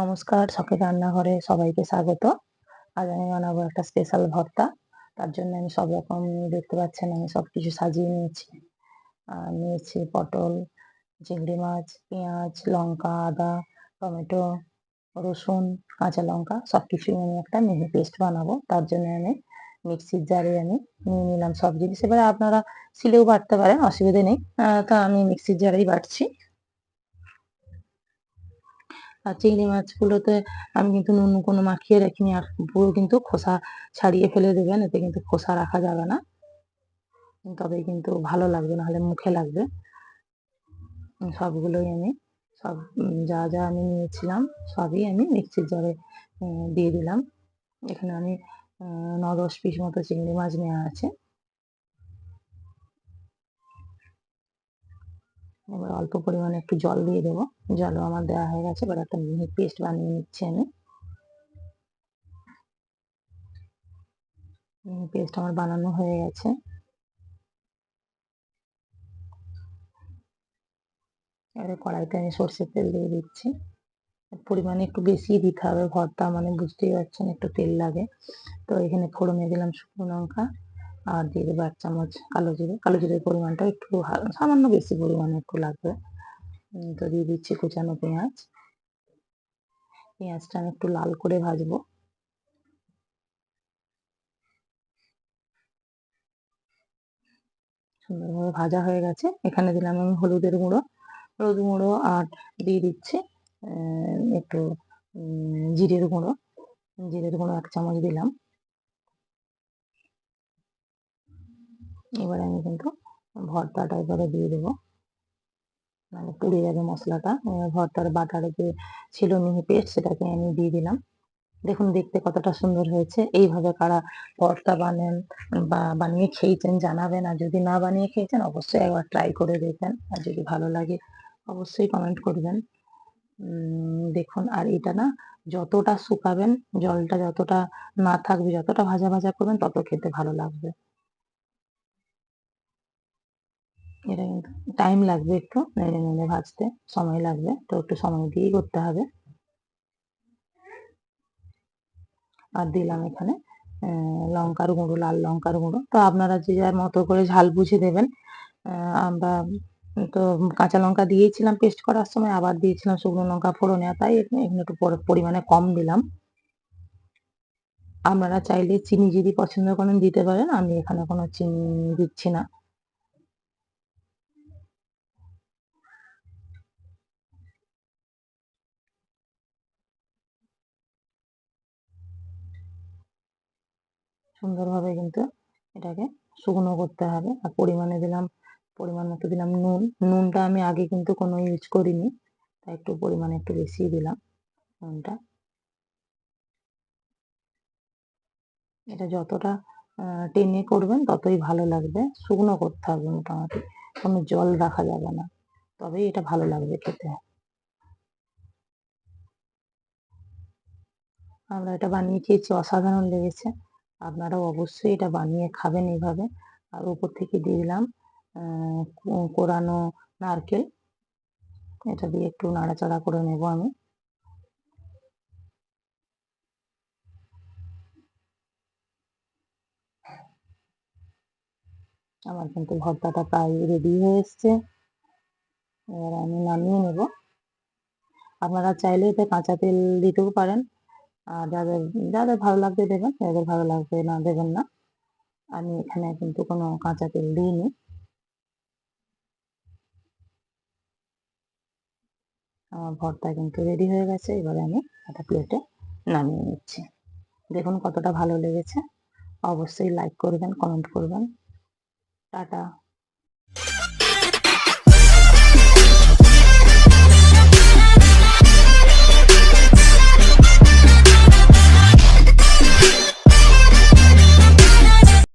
নমস্কার শখের রান্নাঘরে সবাইকে স্বাগত। আজ আমি বানাবো একটা স্পেশাল ভর্তা। তার জন্য আমি সব রকম দেখতে পাচ্ছেন, আমি সব কিছু সাজিয়ে নিয়েছি। নিয়েছি পটল, চিংড়ি মাছ, পেঁয়াজ, লঙ্কা, আদা, টমেটো, রসুন, কাঁচা লঙ্কা, সব কিছুই আমি একটা মিহি পেস্ট বানাবো। তার জন্য আমি মিক্সির জারে আমি নিয়ে নিলাম সব জিনিস। এবারে আপনারা সিলেও বাটতে পারেন, অসুবিধে নেই। তা আমি মিক্সির জারেই বাটছি। আর চিংড়ি মাছগুলোতে আমি কিন্তু নুন কোনো মাখিয়ে রাখিনি আর পুরো কিন্তু খোসা ছাড়িয়ে ফেলে দেবেন, এতে কিন্তু খোসা রাখা যাবে না। তবে কিন্তু ভালো লাগবে, নাহলে মুখে লাগবে। সবগুলোই আমি, সব যা যা আমি নিয়েছিলাম, সবই আমি মিক্সির জারে দিয়ে দিলাম। এখানে আমি ন দশ পিস মতো চিংড়ি মাছ নেওয়া আছে। এবার অল্প পরিমাণে একটু জল দিয়ে দেবো। জলও আমার দেওয়া হয়ে গেছে, এবার একটা মিহি পেস্ট বানিয়ে নিচ্ছি আমি। মিহি পেস্ট আমার বানানো হয়ে গেছে। এবারে কড়াইতে আমি সর্ষের তেল দিয়ে দিচ্ছি। পরিমাণে একটু বেশি দিতে হবে, ভর্তা মানে বুঝতেই পারছেন একটু তেল লাগে। তো এখানে ফোড়নে দিলাম শুকনো লঙ্কা। আর দিয়ে দেবো এক চামচ কালো জিরে। কালো জিরের পরিমাণটা একটু সামান্য বেশি পরিমাণে একটু লাগবে। তো দিয়ে দিচ্ছি কুচানো পেঁয়াজ। পেঁয়াজটা আমি একটু লাল করে ভাজবো। সুন্দরভাবে ভাজা হয়ে গেছে। এখানে দিলাম আমি হলুদের গুঁড়ো। হলুদ গুঁড়ো আর দিয়ে দিচ্ছি একটু জিরের গুঁড়ো। জিরের গুঁড়ো এক চামচ দিলাম। এবারে আমি কিন্তু ভর্তাটা এবারে দিয়ে দেবো। মানে পুড়ে যাবে মশলাটা। ভর্তার বাটারে যে ছিল মিহি পেস্ট, সেটাকে আমি দিয়ে দিলাম। দেখুন, দেখতে কতটা সুন্দর হয়েছে। এইভাবে কারা ভর্তা বানান বা বানিয়ে খেয়েছেন, জানাবেন। আর যদি না বানিয়ে খেয়েছেন, অবশ্যই একবার ট্রাই করে দেখবেন। আর যদি ভালো লাগে, অবশ্যই কমেন্ট করবেন। দেখুন, আর এটা না যতটা শুকাবেন, জলটা যতটা না থাকবে, যতটা ভাজা ভাজা করবেন, তত খেতে ভালো লাগবে। এটা কিন্তু টাইম লাগবে একটু, নেড়ে নেড়ে ভাজতে, সময় লাগবে, তো একটু সময় দিয়েই করতে হবে। আর দিলাম এখানে লঙ্কার গুঁড়ো, লাল লঙ্কার গুঁড়ো। তো আপনারা যে যার মতো করে ঝাল বুঝে দেবেন আমরা তো কাঁচা লঙ্কা দিয়েছিলাম পেস্ট করার সময়, আবার দিয়েছিলাম শুকনো লঙ্কা ফোড়নে, তাই এখানে একটু পরিমাণে কম দিলাম। আপনারা চাইলে চিনি যদি পছন্দ করেন দিতে পারেন, আমি এখানে কোনো চিনি দিচ্ছি না। সুন্দরভাবে কিন্তু এটাকে শুকনো করতে হবে। আর পরিমাণে দিলাম, পরিমাণ মতো দিলাম নুন। নুনটা আমি আগে কিন্তু কোনো ইউজ করিনি, তাই একটু পরিমাণে একটু বেশি দিলাম নুনটা। এটা যতটা টেনে করবেন ততই ভালো লাগবে। শুকনো করতে হবে মোটামুটি, কোনো জল রাখা যাবে না, তবেই এটা ভালো লাগবে খেতে। আমরা এটা বানিয়ে খেয়েছি, অসাধারণ লেগেছে। আপনারাও অবশ্যই এটা বানিয়ে খাবেন এইভাবে আর উপর থেকে দিয়ে দিলাম কোরানো নারকেল। এটা দিয়ে একটু নাড়াচাড়া করে নেব আমি। আমার কিন্তু ভর্তাটা প্রায় রেডি হয়ে এসছে। এবার আমি নামিয়ে নেব। আপনারা চাইলে এতে কাঁচা তেল দিতেও পারেন। যাদের যাদের ভালো লাগবে দেবেন, যাদের ভালো লাগবে না দেবেন না। আমি এখানে কিন্তু কোনো কাঁচা তেল দিইনি। আমার ভর্তা কিন্তু রেডি হয়ে গেছে, এবারে আমি একটা প্লেটে নামিয়ে নিচ্ছি। দেখুন কতটা ভালো লেগেছে। অবশ্যই লাইক করবেন কমেন্ট করবেন। টাটা।